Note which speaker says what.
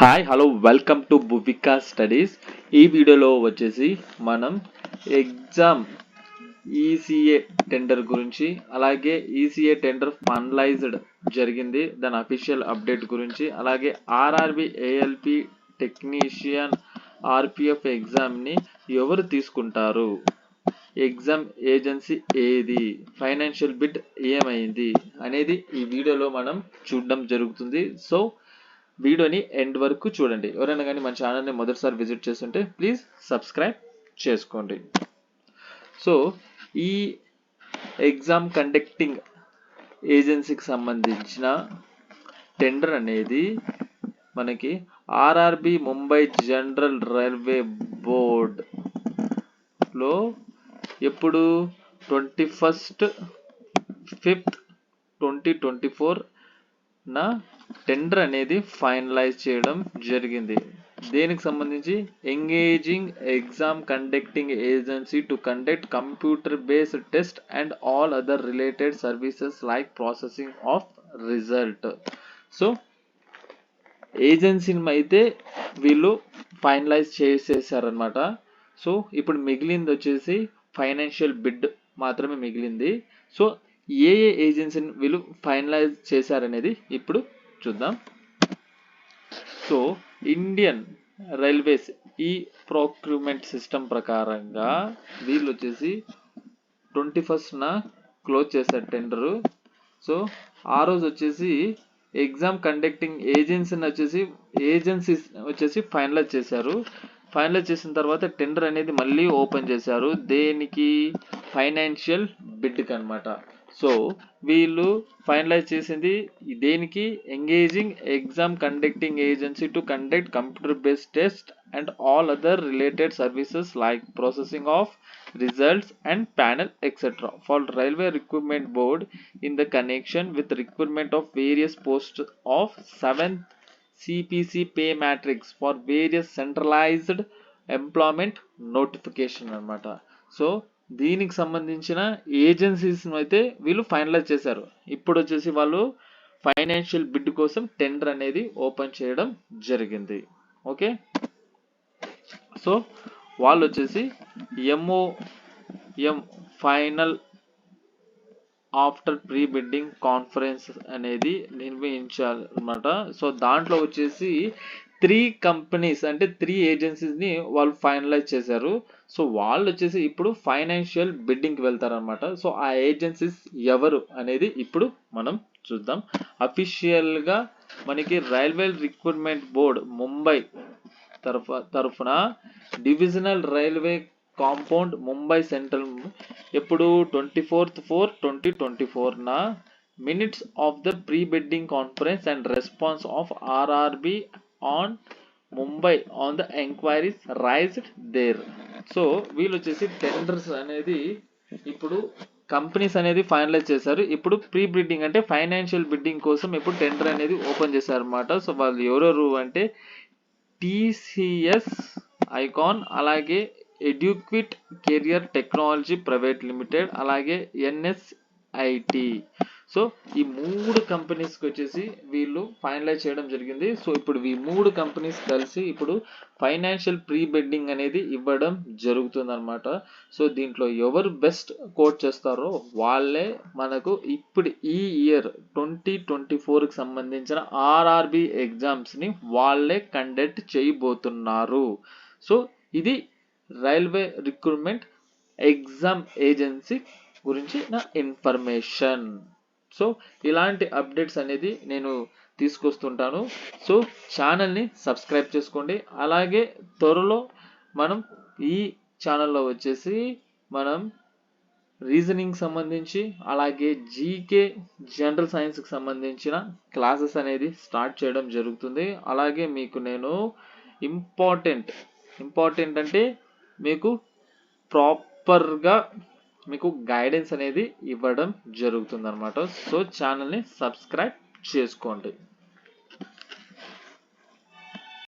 Speaker 1: Hi hello welcome to Buvika studies ఈ వీడియోలో వచ్చేసి మనం ఎగ్జామ్ ఈసీఏ టెండర్ గురించి అలాగే ఈసీఏ టెండర్ ఫైనలైజ్డ్ జరిగింది. దాని అఫీషియల్ అప్డేట్ గురించి అలాగే ఆర్ఆర్బి ఏఎల్పి టెక్నీషియన్ ఆర్పిఎఫ్ ఎగ్జామ్ని ఎవరు తీసుకుంటారు? ఎగ్జామ్ ఏజెన్సీ ఏది? ఫైనాన్షియల్ బిడ్ ఏమైంది? అనేది ఈ వీడియోలో మనం చూడడం జరుగుతుంది. సో వీడియోని ఎండ్ వరకు చూడండి. ఎవరైనా కానీ మన ఛానల్ని మొదటిసారి విజిట్ చేస్తుంటే ప్లీజ్ సబ్స్క్రైబ్ చేసుకోండి. సో ఈ ఎగ్జామ్ కండక్టింగ్ ఏజెన్సీకి సంబంధించిన టెండర్ అనేది మనకి ఆర్ఆర్బి ముంబై జనరల్ రైల్వే బోర్డ్లో ఎప్పుడు twenty first fifth twenty twenty four నా టెండర్ అనేది ఫైనలైజ్ చేయడం జరిగింది. దేనికి సంబంధించి? Engaging exam conducting agency to conduct computer based test and all other related services like processing of result. So ఏజెన్సీని అయితే వీళ్ళు ఫైనలైజ్ చేసేసారనమాట సో ఇప్పుడు మిగిలింది వచ్చేసి ఫైనాన్షియల్ బిడ్ మాత్రమే మిగిలింది. సో ఏ ఏ ఏజెన్సీని వీళ్ళు ఫైనలైజ్ చేశారనేది ఇప్పుడు చూద్దాం. సో ఇండియన్ రైల్వేస్ ఈ ప్రొక్యూర్మెంట్ సిస్టమ్ ప్రకారంగా వీళ్ళు వచ్చేసి ట్వంటీ ఫస్ట్న క్లోజ్ చేశారు టెండరు. సో ఆ రోజు వచ్చేసి ఎగ్జామ్ కండక్టింగ్ ఏజెన్సీని వచ్చేసి ఏజెన్సీస్ వచ్చేసి ఫైనలైజ్ చేశారు. ఫైనలైజ్ చేసిన తర్వాత టెండర్ అనేది మళ్ళీ ఓపెన్ చేశారు. దేనికి? ఫైనాన్షియల్ బిడ్కి అనమాట సో వీళ్ళు ఫైనలైజ్ చేసింది దేనికి? Engaging exam conducting agency to conduct computer based test and all other related services like processing of results and panel etcetera for Railway Recruitment Board in the connection with recruitment of various post of seventh CPC pay matrix for various centralised employment notification అనమాట so దీనికి సంబంధించిన ఏజెన్సీస్ను అయితే వీళ్ళు finalise చేశారు. ఇప్పుడు వచ్చేసి వాళ్ళు financial bid కోసం టెండర్ అనేది ఓపెన్ చేయడం జరిగింది. ఓకే సో వాళ్ళు వచ్చేసి MO M final after pre bidding conference అనేది నిర్వహించాలన్నమాట సో దాంట్లో వచ్చేసి త్రీ కంపెనీస్ అంటే త్రీ ఏజెన్సీస్ని వాళ్ళు ఫైనలైజ్ చేశారు. సో వాళ్ళు వచ్చేసి ఇప్పుడు ఫైనాన్షియల్ బిడ్డింగ్కి వెళ్తారనమాట సో ఆ ఏజెన్సీస్ ఎవరు అనేది ఇప్పుడు మనం చూద్దాం. అఫీషియల్గా మనకి రైల్వే రిక్రూట్మెంట్ బోర్డ్ ముంబై తరఫు తరఫున divisional railway compound Mumbai Central ఎప్పుడు twenty fourth four twenty twenty four minutes of the pre bidding conference and response of RRB on Mumbai on the enquiries raised there so వీళ్ళు వచ్చేసి tenders అనేది ఇప్పుడు companies అనేది finalise చేశారు. ఇప్పుడు pre bidding అంటే financial bidding కోసం ఇప్పుడు టెండర్ అనేది ఓపెన్ చేశారు అనమాట సో వాళ్ళు ఎవరెవరు అంటే టీసీఎస్ ఐకాన్ అలాగే Eduquity career technology private limited అలాగే ఎన్ఎస్ఐటి సో ఈ మూడు కంపెనీస్కి వచ్చేసి వీళ్ళు ఫైనలైజ్ చేయడం జరిగింది. సో ఇప్పుడు ఈ మూడు కంపెనీస్ కలిసి ఇప్పుడు ఫైనాన్షియల్ ప్రీ బెడ్డింగ్ అనేది ఇవ్వడం జరుగుతుంది అనమాట సో దీంట్లో ఎవరు బెస్ట్ కోట్ చేస్తారో వాళ్ళే మనకు ఇప్పుడు ఈ ఇయర్ ట్వంటీ ట్వంటీ ఫోర్కి సంబంధించిన ఆర్ఆర్బి ఎగ్జామ్స్ని వాళ్ళే కండక్ట్ చేయబోతున్నారు. సో ఇది రైల్వే రిక్రూట్మెంట్ ఎగ్జామ్ ఏజెన్సీ గురించి నా ఇన్ఫర్మేషన్. సో ఇలాంటి అప్డేట్స్ అనేది నేను తీసుకొస్తుంటాను. సో ఛానల్ని సబ్స్క్రైబ్ చేసుకోండి. అలాగే త్వరలో మనం ఈ ఛానల్లో వచ్చేసి మనం రీజనింగ్ సంబంధించి అలాగే జీకే జనరల్ సైన్స్కి సంబంధించిన క్లాసెస్ అనేది స్టార్ట్ చేయడం జరుగుతుంది. అలాగే మీకు నేను ఇంపార్టెంట్ ఇంపార్టెంట్ అంటే మీకు ప్రాపర్గా మీకు గైడెన్స్ అనేది ఇవ్వడం జరుగుతుంది అనమాట సో ఛానల్ని సబ్స్క్రైబ్ చేసుకోండి.